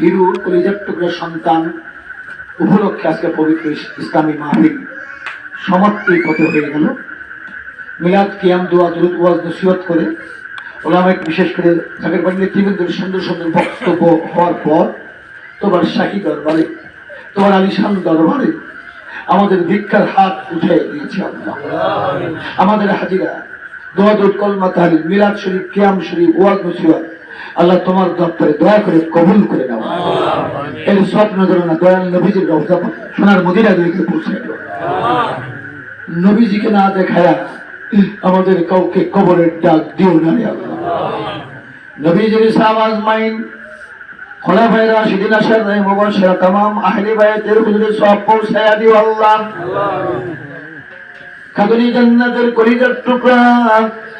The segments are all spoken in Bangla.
হিরুর কলিজার সন্তান উপলক্ষে আজকে পবিত্র ইসলামী মাহফিল সমাপ্তির পথে হয়ে গেল। মিলাদ, কিয়াম, দোয়া, দুরুদ, ওয়াজ নসিহত করে ওলামাইক বিশেষ করে জাকের বাড়ি নেতৃবৃন্দের সুন্দর সুন্দর বক্তব্য হওয়ার পর তোমার শাহী দরবারে, তোমার আলিশান দরবারে আমাদের ভিক্ষার হাত উঠে দিয়েছে আমাদের হাজিরা দোয়া দুধ কলমা, তাহলিল, মিলাদ শরীফ, কিয়াম শরীফ, ওয়াজ নসিহত আল্লাহ তোমার দপ্তরে দয়া করে কবুল করে নেওয়া এর স্বপ্ন ধরো না দয়াল নবীজির রফজা সোনার মদিরা দিয়ে পৌঁছে নবীজিকে না দেখায় আমাদের কাউকে কবরের ডাক দিও না নবীজির ইসলাম আসার নাই হুজুরে সব দিও আল্লাহ। জান্নাতের কলিজার টুকরা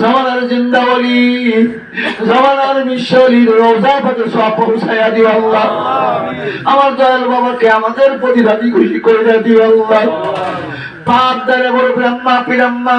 জমানার জিন্দাবলি জমানার মিশলি রোজা পাকে সব পৌঁছায়া দিও আল্লাহ। আমার দয়াল বাবাকে আমাদের প্রতি রাজি খুশি করে দিও আল্লাহ। পাপ দ্বারে বড় ব্রহ্মা, পিরাম্মা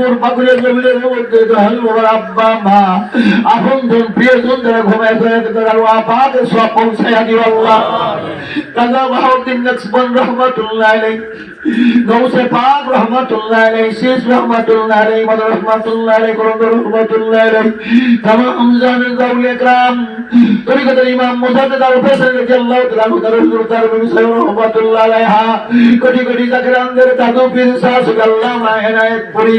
শেরপুর পাকুড়ের জমিনের দয়াল বাবার আব্বা, মা। আপন জন প্রিয়জন যারা ঘুমায় ঘুরে তারা আপাকের সব পৌঁছাইয়া দিও আল্লাহ। কাজা বাহাউদ্দিন নকশবন রহমতুল্লাহ আলাইহি। গৌসে পাক রহমতুল্লাহ আলাইহি, শেষ রহমতুল্লাহ আলাইহি মদ রহমতুল্লাহ আলাইহি করন্দ রহমতুল্লাহ আলাইহি। তামাম জানের দাউল ইকরাম। তরিকতের ইমাম মুজাদ্দিদ আল ফেসল রাদিয়াল্লাহু তাআলা তার হুজুর, তার নবী সাল্লাল্লাহু রহমতুল্লাহ আলাইহা। কোটি কোটি জাকরানদের দাদু পীর শাহ আল্লামা এনায়েত পুরি।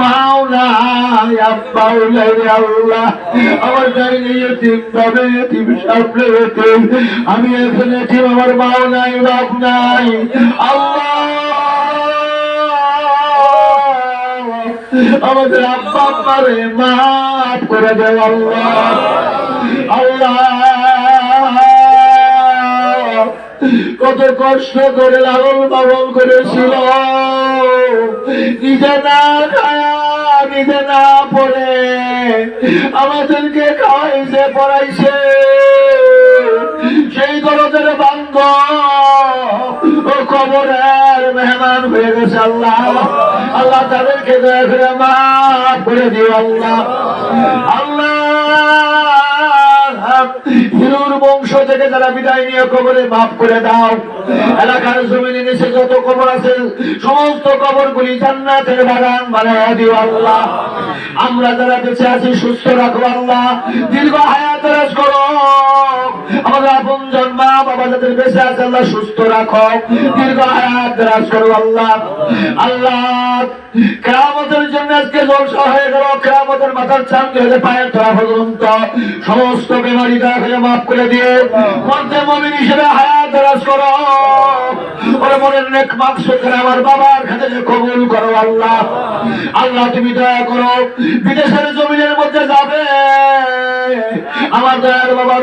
আমার। আমি এখানে এতিম আমার মাও নাই, বাপ নাই। আমাদের আব্বা আব্বারে করে আল্লাহ। আল্লাহ! কত কষ্ট করে লালন পালন করেছিল। নিজে না খায়া নিজে না পড়ে। আমাদেরকে খাওয়াইছে পড়াইছে। সেই দরদের বান্ধ ও কবরের মেহমান হয়ে গেছে আল্লাহ। আল্লাহ তাদেরকে দয়া করে মাফ করে দিও আল্লাহ হিরুর থেকে যারা বিদায় নিয়ে কবরে মাফ করে দাও। এলাকার জমিনে নিচে যত কবর আছে, সমস্ত কবর গুলি জান্নাতের বাগান বানায় দিও আল্লাহ। আমরা যারা বেঁচে আছি, সুস্থ রাখো আল্লাহ। দীর্ঘ হায়াত রাজ করো। আমাদের জন্মা বাবা যাদের বেঁচে আছে, আল্লাহ সুস্থ রাখো। দীর্ঘ রাজ করো, আল্লাহ। আল্লাহ কেরামতের জন্য আজকে জলসা হয়ে গেল। কেরামতের মাথার চান পায়ের ধরা পর্যন্ত। সমস্ত বেমারি দয়া মাফ করে দিয়ে, মধ্যে মমিন হিসেবে হায়াত রাজ করো। ওরে মনের নেক মাকস করে আমার বাবার খাতে কবুল করো, আল্লাহ। আল্লাহ, তুমি দয়া করো। বিদেশের জমিনের মধ্যে যাবে। আমার দয়ার বাবার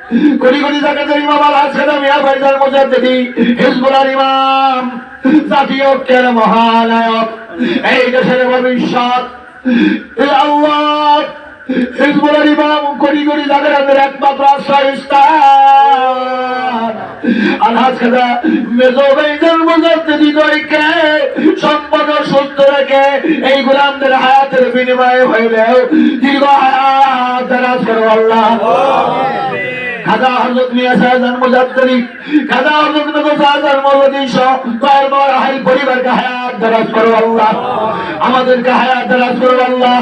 কোটি কোটি জায়গাতে ইমাম আল হাসান মিয়া ভাইজান মুজাদ্দিদি হিজবুলার ইমাম, জাতীয় ঐক্যের মহানায়ক। এই দেশের ভবিষ্যৎ। আল্লাহ ইমাম, কোটি কোটি একমাত্র আশ্রয়স্থান আলহাজ খাজা মেজবাইজান মুজাদ্দিদি দইকে সম্পদ সুস্থ রেখে এই গোলামদের হায়াতের বিনিময়ে হইলেও দীর্ঘ হায়াত আল্লাহ। খাজা হযরত মিয়া শাহজাহান মুজাদ্দিদি, খাজা হযরত মিয়া শাহজাহান মৌলভী সহ বাবার হাই পরিবারকে হায়াত দারাজ করো আল্লাহ। আমাদেরকে হায়াত দারাজ করো আল্লাহ।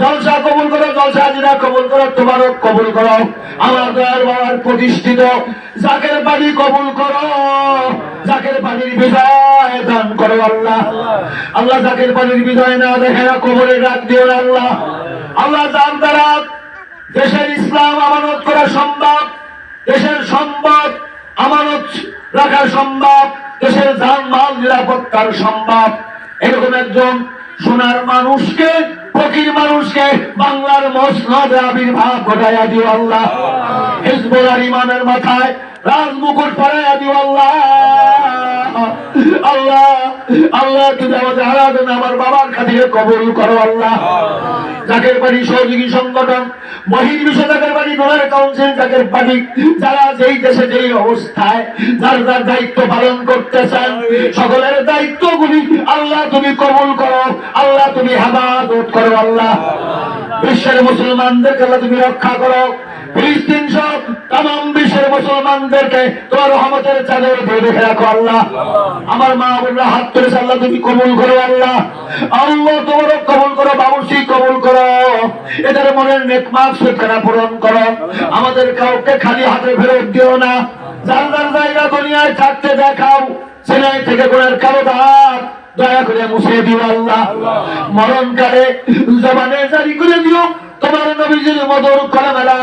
জলসা কবুল করো, জলসা হাজিরা কবুল করো তোমারও কবুল করো। আমার দয়াল বাবার প্রতিষ্ঠিত। জাকের বাড়ি কবুল করো। জাকের বাড়ির বিজয় দান করো আল্লাহ। আল্লাহ জাকের বাড়ির বিজয় না দেখে না কবরে রাখ দিও আল্লাহ। আল্লাহ দান দ্বারা দেশের ইসলাম আমানত করা সম্ভব। দেশের সম্পদ আমানত রাখার সম্ভব দেশের জানমাল নিরাপত্তার সম্ভব এরকম একজন সোনার মানুষকে ফকির মানুষকে বাংলার মসনদ আবির্ভাব ঘটাইয়া দিও আল্লাহ। হিজবুল ইমানের মাথায় রাজমুকুট পরাইয়া দিও আল্লাহ। আল্লাহ আল্লাহ তুমি আমার বাবার খাতিরে কবুল করো, আল্লাহ। জাকের বাড়ি সহযোগী সংগঠন বিশ্ব জাকের বাড়ি কাউন্সিল, জাকের বাড়ি, যারা যেই দেশে যেই অবস্থায়, যার যার দায়িত্ব পালন সকলের আল্লাহ তুমি কবুল করো, আল্লাহ তুমি করো, আল্লাহ। বিশ্বের মুসলমানদেরকে আল্লাহ তুমি রক্ষা করো। ফিলিস্তিন সব তাম বিশ্বের মুসলমানদেরকে তোমার রহমতের চাদর দিয়ে রেখে রাখো, আল্লাহ। আমার মা বোনরা হাত তুলেছে আল্লাহ তুমি কবুল করো, আল্লাহ। আল্লাহ, তোমারও কবুল করো বাবুসি কবুল করো। এদের মনের নেকমাক সুখানা পূরণ করো। আমাদের কাউকে খালি হাতে ফেরত দিও না। যার জায়গা দুনিয়ায় থাকতে দেখাও। সেলাই থেকে কোনের কালো দাঁত দয়া করে মুছে দিও, আল্লাহ। মরণকালে জবানে জারি করে দিও। তোমার নবীজির মধুর কলম লা